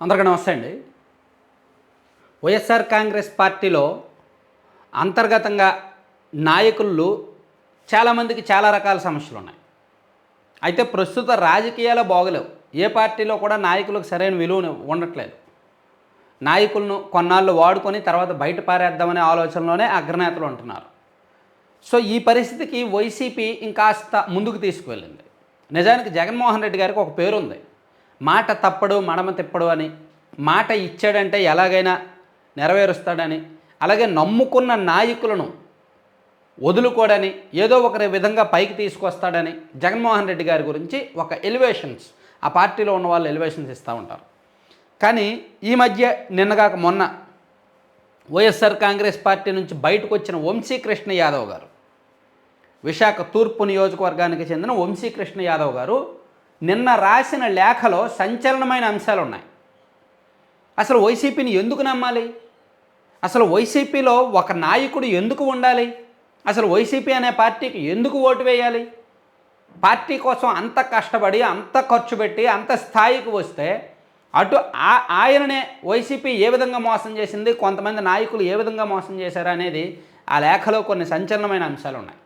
అందరికీ నమస్తే అండి. వైఎస్ఆర్ కాంగ్రెస్ పార్టీలో అంతర్గతంగా నాయకులు చాలామందికి చాలా రకాల సమస్యలు ఉన్నాయి. అయితే ప్రస్తుత రాజకీయాలు బాగలేవు. ఏ పార్టీలో కూడా నాయకులకు సరైన విలువ ఉండట్లేదు. నాయకులను కొన్నాళ్ళు వాడుకొని తర్వాత బయట పారేద్దామనే ఆలోచనలోనే అగ్రనేతలు ఉంటున్నారు. సో ఈ పరిస్థితికి వైసీపీ ఇంకాస్త ముందుకు తీసుకువెళ్ళింది. నిజానికి జగన్మోహన్ రెడ్డి గారికి ఒక పేరు ఉంది మాట తప్పడు మడమ తిప్పడు అని. మాట ఇచ్చాడంటే ఎలాగైనా నెరవేరుస్తాడని. అలాగే నమ్ముకున్న నాయకులను వదులుకోడని ఏదో ఒకరి విధంగా పైకి తీసుకొస్తాడని జగన్మోహన్ రెడ్డి గారి గురించి ఒక ఎలివేషన్స్ ఆ పార్టీలో ఉన్న వాళ్ళు ఎలివేషన్స్ ఇస్తూ ఉంటారు. కానీ ఈ మధ్య నిన్నగాక మొన్న వైఎస్ఆర్ కాంగ్రెస్ పార్టీ నుంచి బయటకు వచ్చిన వంశీకృష్ణ యాదవ్ గారు విశాఖ తూర్పు నియోజకవర్గానికి చెందిన వంశీకృష్ణ యాదవ్ గారు నిన్న రాసిన లేఖలో సంచలనమైన అంశాలు ఉన్నాయి. అసలు వైసీపీని ఎందుకు నమ్మాలి? అసలు వైసీపీలో ఒక నాయకుడు ఎందుకు ఉండాలి? అసలు వైసీపీ అనే పార్టీకి ఎందుకు ఓటు వేయాలి? పార్టీ కోసం అంత కష్టపడి అంత ఖర్చు పెట్టి అంత స్థాయికి వస్తే అటు ఆ- ఆయననే వైసీపీ ఏ విధంగా మోసం చేసింది? కొంతమంది నాయకులు ఏ విధంగా మోసం చేశారు అనేది ఆ లేఖలో కొన్ని సంచలనమైన అంశాలు ఉన్నాయి.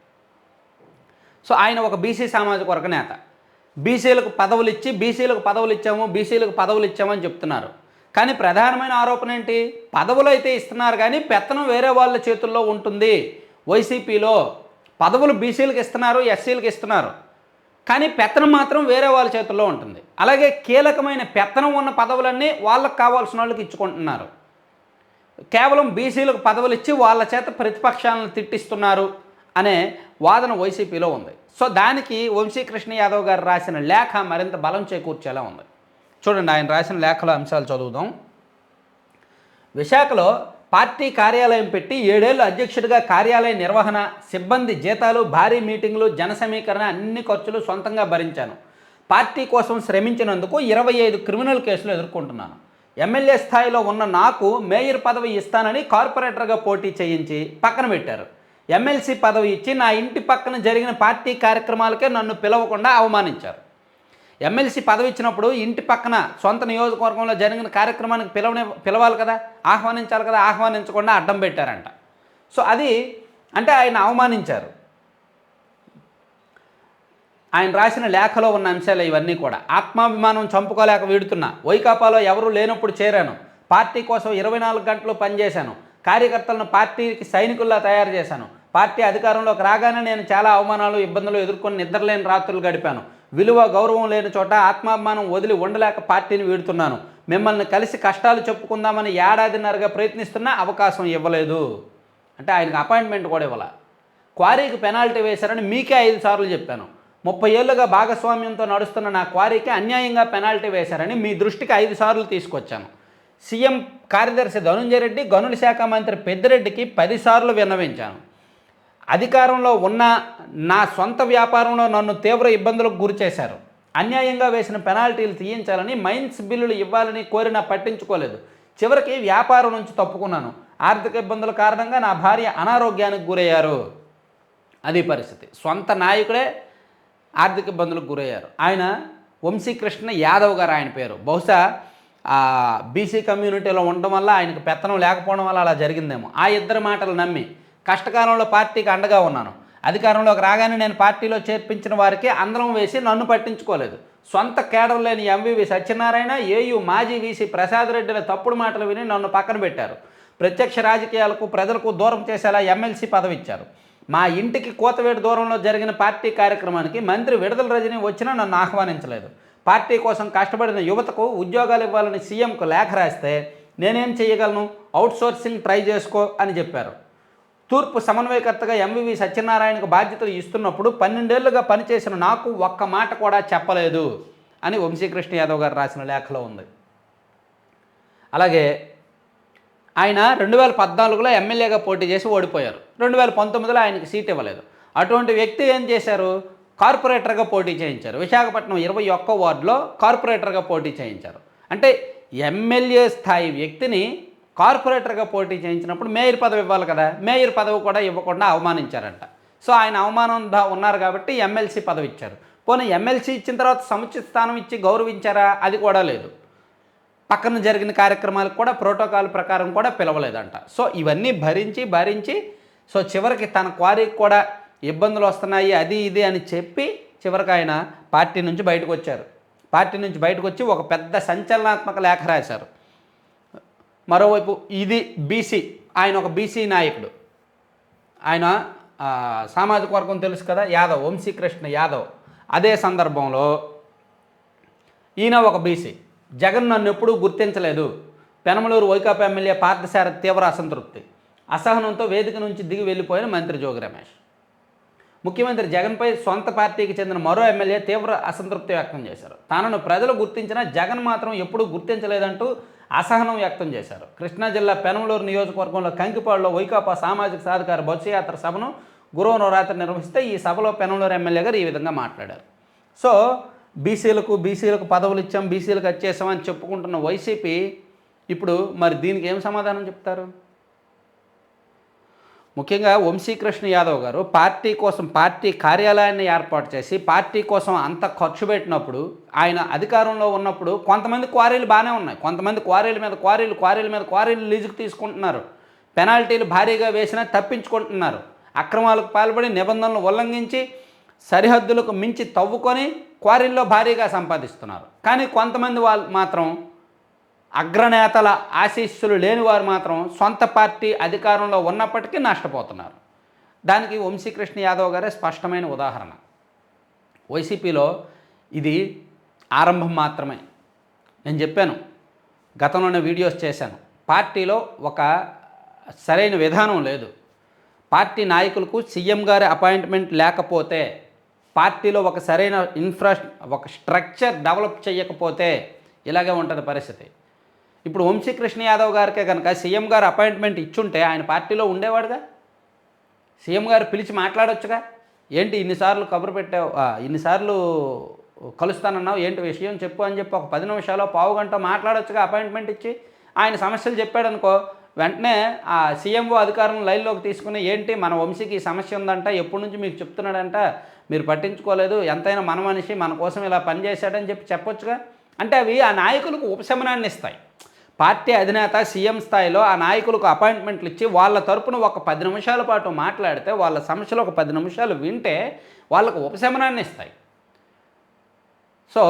సో ఆయన ఒక బీసీ సామాజిక వర్గ నేత. బీసీలకు పదవులు ఇచ్చి బీసీలకు పదవులు ఇచ్చాము బీసీలకు పదవులు ఇచ్చామని చెప్తున్నారు. కానీ ప్రధానమైన ఆరోపణ ఏంటి? పదవులు అయితే ఇస్తున్నారు కానీ పెత్తనం వేరే వాళ్ళ చేతుల్లో ఉంటుంది. వైసీపీలో పదవులు బీసీలకు ఇస్తున్నారు ఎస్సీలకు ఇస్తున్నారు. కానీ పెత్తనం మాత్రం వేరే వాళ్ళ చేతుల్లో ఉంటుంది. అలాగే కీలకమైన పెత్తనం ఉన్న పదవులన్నీ వాళ్ళకి కావాల్సిన వాళ్ళకి ఇచ్చుకుంటున్నారు. కేవలం బీసీలకు పదవులు ఇచ్చి వాళ్ళ చేత ప్రతిపక్షాలను తిట్టిస్తున్నారు. అనే వాదన వైసీపీలో ఉంది. సో దానికి వంశీకృష్ణ యాదవ్ గారు రాసిన లేఖ మరింత బలం చేకూర్చేలా ఉంది. చూడండి ఆయన రాసిన లేఖలో అంశాలు చదువుదాం. విశాఖలో పార్టీ కార్యాలయం పెట్టి ఏడేళ్ళు అధ్యక్షుడిగా కార్యాలయ నిర్వహణ సిబ్బంది జీతాలు భారీ మీటింగులు జన సమీకరణ అన్ని ఖర్చులు సొంతంగా భరించాను. పార్టీ కోసం శ్రమించినందుకు ఇరవై ఐదు క్రిమినల్ కేసులు ఎదుర్కొంటున్నాను. ఎమ్మెల్యే స్థాయిలో ఉన్న నాకు మేయర్ పదవి ఇస్తానని కార్పొరేటర్గా పోటీ చేయించి పక్కన పెట్టారు. ఎమ్మెల్సీ పదవి ఇచ్చి నా ఇంటి పక్కన జరిగిన పార్టీ కార్యక్రమాలకే నన్ను పిలవకుండా అవమానించారు. ఎమ్మెల్సీ పదవి ఇచ్చినప్పుడు ఇంటి పక్కన సొంత నియోజకవర్గంలో జరిగిన కార్యక్రమానికి పిలవని పిలవాలి కదా ఆహ్వానించాలి కదా ఆహ్వానించకుండా అడ్డం పెట్టారంట. సో అది అంటే ఆయన అవమానించారు. ఆయన రాసిన లేఖలో ఉన్న అంశాలు ఇవన్నీ కూడా. ఆత్మాభిమానం చంపుకోలేక వీడుతున్నా వైకాపాలో ఎవరూ లేనప్పుడు చేరాను. పార్టీ కోసం ఇరవై నాలుగు గంటలు పనిచేశాను. కార్యకర్తలను పార్టీకి సైనికుల్లా తయారు చేశాను. పార్టీ అధికారంలోకి రాగానే నేను చాలా అవమానాలు ఇబ్బందులు ఎదుర్కొని నిద్రలేని రాత్రులు గడిపాను. విలువ గౌరవం లేని చోట ఆత్మాభిమానం వదిలి ఉండలేక పార్టీని వీడుతున్నాను. మిమ్మల్ని కలిసి కష్టాలు చెప్పుకుందామని ఏడాదిన్నరగా ప్రయత్నిస్తున్నా అవకాశం ఇవ్వలేదు. అంటే ఆయనకు అపాయింట్మెంట్ కూడా ఇవ్వాల. క్వారీకి పెనాల్టీ వేశారని మీకే ఐదు సార్లు చెప్పాను. ముప్పై ఏళ్ళుగా భాగస్వామ్యంతో నడుస్తున్న నా క్వారీకి అన్యాయంగా పెనాల్టీ వేశారని మీ దృష్టికి ఐదు సార్లు తీసుకొచ్చాను. సీఎం కార్యదర్శి ధనుంజయ రెడ్డి గనుల శాఖ మంత్రి పెద్దిరెడ్డికి పదిసార్లు విన్నవించాను. అధికారంలో ఉన్న నా సొంత వ్యాపారంలో నన్ను తీవ్ర ఇబ్బందులకు గురిచేశారు అన్యాయంగా వేసిన పెనాల్టీలు తీయించాలని మైన్స్ బిల్లులు ఇవ్వాలని కోరినా పట్టించుకోలేదు. చివరికి వ్యాపారం నుంచి తప్పుకున్నాను. ఆర్థిక ఇబ్బందుల కారణంగా నా భార్య అనారోగ్యానికి గురయ్యారు. అది పరిస్థితి. సొంత నాయకుడే ఆర్థిక ఇబ్బందులకు గురయ్యారు. ఆయన వంశీకృష్ణ యాదవ్ గారు ఆయన పేరు. బహుశా బీసీ కమ్యూనిటీలో ఉండడం వల్ల ఆయనకు పెత్తనం లేకపోవడం వల్ల అలా జరిగిందేమో. ఆ ఇద్దరి మాటలు నమ్మి కష్టకాలంలో పార్టీకి అండగా ఉన్నాను. అధికారంలోకి రాగానే నేను పార్టీలో చేర్పించిన వారికి అందరం వేసి నన్ను పట్టించుకోలేదు. సొంత కేడర్ లేని ఎంవివి సత్యనారాయణ ఏయు మాజీ వీసీ ప్రసాద్ రెడ్డిల తప్పుడు మాటలు విని నన్ను పక్కన పెట్టారు. ప్రత్యక్ష రాజకీయాలకు ప్రజలకు దూరం చేసేలా ఎమ్మెల్సీ పదవి ఇచ్చారు మా ఇంటికి కోతవేడు దూరంలో జరిగిన పార్టీ కార్యక్రమానికి మంత్రి విడుదల రజని వచ్చినా నన్ను ఆహ్వానించలేదు. పార్టీ కోసం కష్టపడిన యువతకు ఉద్యోగాలు ఇవ్వాలని సీఎంకు లేఖ రాస్తే నేనేం చేయగలను అవుట్సోర్సింగ్ ట్రై చేసుకో అని చెప్పారు. తూర్పు సమన్వయకర్తగా ఎంవివి సత్యనారాయణకు బాధ్యతలు ఇస్తున్నప్పుడు పన్నెండేళ్ళుగా పనిచేసిన నాకు ఒక్క మాట కూడా చెప్పలేదు అని వంశీకృష్ణ యాదవ్ గారు రాసిన లేఖలో ఉంది. అలాగే ఆయన రెండు వేల పద్నాలుగులో ఎమ్మెల్యేగా పోటీ చేసి ఓడిపోయారు. రెండు వేల పంతొమ్మిదిలో ఆయనకి సీట్ ఇవ్వలేదు. అటువంటి వ్యక్తి ఏం చేశారు? కార్పొరేటర్గా పోటీ చేయించారు. విశాఖపట్నం ఇరవై ఒక్క వార్డులో కార్పొరేటర్గా పోటీ చేయించారు. అంటే ఎమ్మెల్యే స్థాయి వ్యక్తిని కార్పొరేటర్గా పోటీ చేయించినప్పుడు మేయర్ పదవి ఇవ్వాలి కదా మేయర్ పదవి కూడా ఇవ్వకుండా అవమానించారంట. సో ఆయన అవమానం దా- ఉన్నారు కాబట్టి ఎమ్మెల్సీ పదవి ఇచ్చారు. పోనీ ఎమ్మెల్సీ ఇచ్చిన తర్వాత సముచిత స్థానం ఇచ్చి గౌరవించారా? అది కూడా లేదు. పక్కన జరిగిన కార్యక్రమాలకు కూడా ప్రోటోకాల్ ప్రకారం కూడా పిలవలేదంట. సో ఇవన్నీ భరించి భరించి సో చివరికి తన క్వారీకి కూడా ఇబ్బందులు వస్తున్నాయి అది ఇది అని చెప్పి చివరికి ఆయన పార్టీ నుంచి బయటకు వచ్చారు. పార్టీ నుంచి బయటకు వచ్చి ఒక పెద్ద సంచలనాత్మక లేఖ రాశారు. మరోవైపు ఇది బీసీ. ఆయన ఒక బీసీ నాయకుడు. ఆయన సామాజిక వర్గం తెలుసు కదా యాదవ్ వంశీకృష్ణ యాదవ్. అదే సందర్భంలో ఈయన ఒక బీసీ. జగన్ నన్ను ఎప్పుడూ గుర్తించలేదు. పెనమలూరు వైకాపా ఎమ్మెల్యే పార్థసార తీవ్ర అసంతృప్తి. అసహనంతో వేదిక నుంచి దిగి వెళ్ళిపోయిన మంత్రి జోగి రమేష్. ముఖ్యమంత్రి జగన్పై సొంత పార్టీకి చెందిన మరో ఎమ్మెల్యే తీవ్ర అసంతృప్తి వ్యక్తం చేశారు. తనను ప్రజలు గుర్తించినా జగన్ మాత్రం ఎప్పుడూ గుర్తించలేదంటూ అసహనం వ్యక్తం చేశారు. కృష్ణా జిల్లా పెనమలూరు నియోజకవర్గంలో కంకిపాడులో వైకాపా సామాజిక సాధికార బొత్సయాత్ర సభను గురువారం రాత్రి నిర్వహిస్తే ఈ సభలో పెనమలూరు ఎమ్మెల్యే గారు ఈ విధంగా మాట్లాడారు. సో బీసీలకు బీసీలకు పదవులు ఇచ్చాం బీసీలకు వచ్చేసామని చెప్పుకుంటున్న వైసీపీ ఇప్పుడు మరి దీనికి ఏం సమాధానం చెప్తారు? ముఖ్యంగా వంశీకృష్ణ యాదవ్ గారు పార్టీ కోసం పార్టీ కార్యాలయాన్ని ఏర్పాటు చేసి పార్టీ కోసం అంత ఖర్చు పెట్టినప్పుడు ఆయన అధికారంలో ఉన్నప్పుడు కొంతమంది క్వారీలు బాగానే ఉన్నాయి. కొంతమంది క్వారీల మీద క్వారీలు క్వారీల మీద క్వారీలు లీజుకు తీసుకుంటున్నారు. పెనాల్టీలు భారీగా వేసినా తప్పించుకుంటున్నారు. అక్రమాలకు పాల్పడి నిబంధనలు ఉల్లంఘించి సరిహద్దులకు మించి తవ్వుకొని క్వారీల్లో భారీగా సంపాదిస్తున్నారు. కానీ కొంతమంది వాళ్ళు మాత్రం అగ్రనేతల ఆశీస్సులు లేని వారు మాత్రం సొంత పార్టీ అధికారంలో ఉన్నప్పటికీ నష్టపోతున్నారు. దానికి వంశీకృష్ణ యాదవ్ గారే స్పష్టమైన ఉదాహరణ. వైసీపీలో ఇది ఆరంభం మాత్రమే. నేను చెప్పాను గతంలోనే వీడియోస్ చేశాను. పార్టీలో ఒక సరైన విధానం లేదు. పార్టీ నాయకులకు సీఎం గారి అపాయింట్మెంట్ లేకపోతే పార్టీలో ఒక సరైన ఇన్ఫ్రా ఒక స్ట్రక్చర్ డెవలప్ చేయకపోతే ఇలాగే ఉంటుంది పరిస్థితి. ఇప్పుడు వంశీకృష్ణ యాదవ్ గారికే కనుక సీఎం గారు అపాయింట్మెంట్ ఇచ్చుంటే ఆయన పార్టీలో ఉండేవాడుగా? సీఎం గారు పిలిచి మాట్లాడొచ్చుగా? ఏంటి ఇన్నిసార్లు కబురు పెట్టావు? ఇన్నిసార్లు కలుస్తానన్నావు? ఏంటి విషయం చెప్పు అని చెప్పి ఒక పది నిమిషాలు పావు గంట మాట్లాడొచ్చుగా అపాయింట్మెంట్ ఇచ్చి ఆయన సమస్యలు చెప్పాడనుకో వెంటనే ఆ సీఎంఓ అధికారం లైన్లోకి తీసుకుని ఏంటి మన వంశీకి ఈ సమస్య ఉందంట ఎప్పటి నుంచి మీకు చెప్తున్నాడంట మీరు పట్టించుకోలేదు ఎంతైనా మన మనిషి మన కోసం ఇలా పనిచేశాడని చెప్పి చెప్పొచ్చుగా? అంటే అవి ఆ నాయకులకు ఉపశమనాన్ని ఇస్తాయి. పార్టీ అధినేత సీఎం స్థాయిలో ఆ నాయకులకు అపాయింట్మెంట్లు ఇచ్చి వాళ్ళ తరపున ఒక పది నిమిషాల పాటు మాట్లాడితే వాళ్ళ సమస్యలు ఒక పది నిమిషాలు వింటే వాళ్ళకు ఉపశమనాన్ని ఇస్తాయి. సో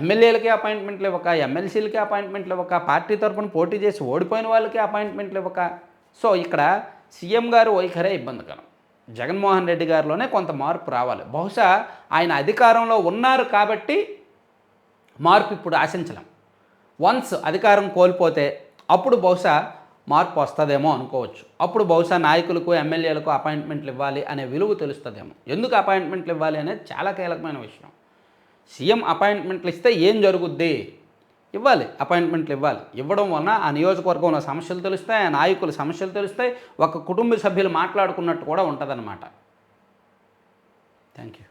ఎమ్మెల్యేలకి అపాయింట్మెంట్లు ఇవ్వక ఎమ్మెల్సీలకి అపాయింట్మెంట్లు ఇవ్వక పార్టీ తరపున పోటీ చేసి ఓడిపోయిన వాళ్ళకి అపాయింట్మెంట్లు ఇవ్వక. సో ఇక్కడ సీఎం గారు వైఖరే ఇబ్బందికరం. జగన్మోహన్ రెడ్డి గారిలోనే కొంత మార్పు రావాలి. బహుశా ఆయన అధికారంలో ఉన్నారు కాబట్టి మార్పు ఇప్పుడు ఆశించలేం. వన్స్ అధికారం కోల్పోతే అప్పుడు బహుశా మార్పు వస్తుందేమో అనుకోవచ్చు. అప్పుడు బహుశా నాయకులకు ఎమ్మెల్యేలకు అపాయింట్మెంట్లు ఇవ్వాలి అనే విలువ తెలుస్తుందేమో. ఎందుకు అపాయింట్మెంట్లు ఇవ్వాలి అనేది చాలా కీలకమైన విషయం. సీఎం అపాయింట్మెంట్లు ఇస్తే ఏం జరుగుద్ది? ఇవ్వాలి అపాయింట్మెంట్లు ఇవ్వాలి. ఇవ్వడం వలన ఆ నియోజకవర్గంలో సమస్యలు తెలుస్తాయి ఆ నాయకుల సమస్యలు తెలుస్తాయి ఒక కుటుంబ సభ్యులు మాట్లాడుకున్నట్టు కూడా ఉంటుందన్నమాట. Thank you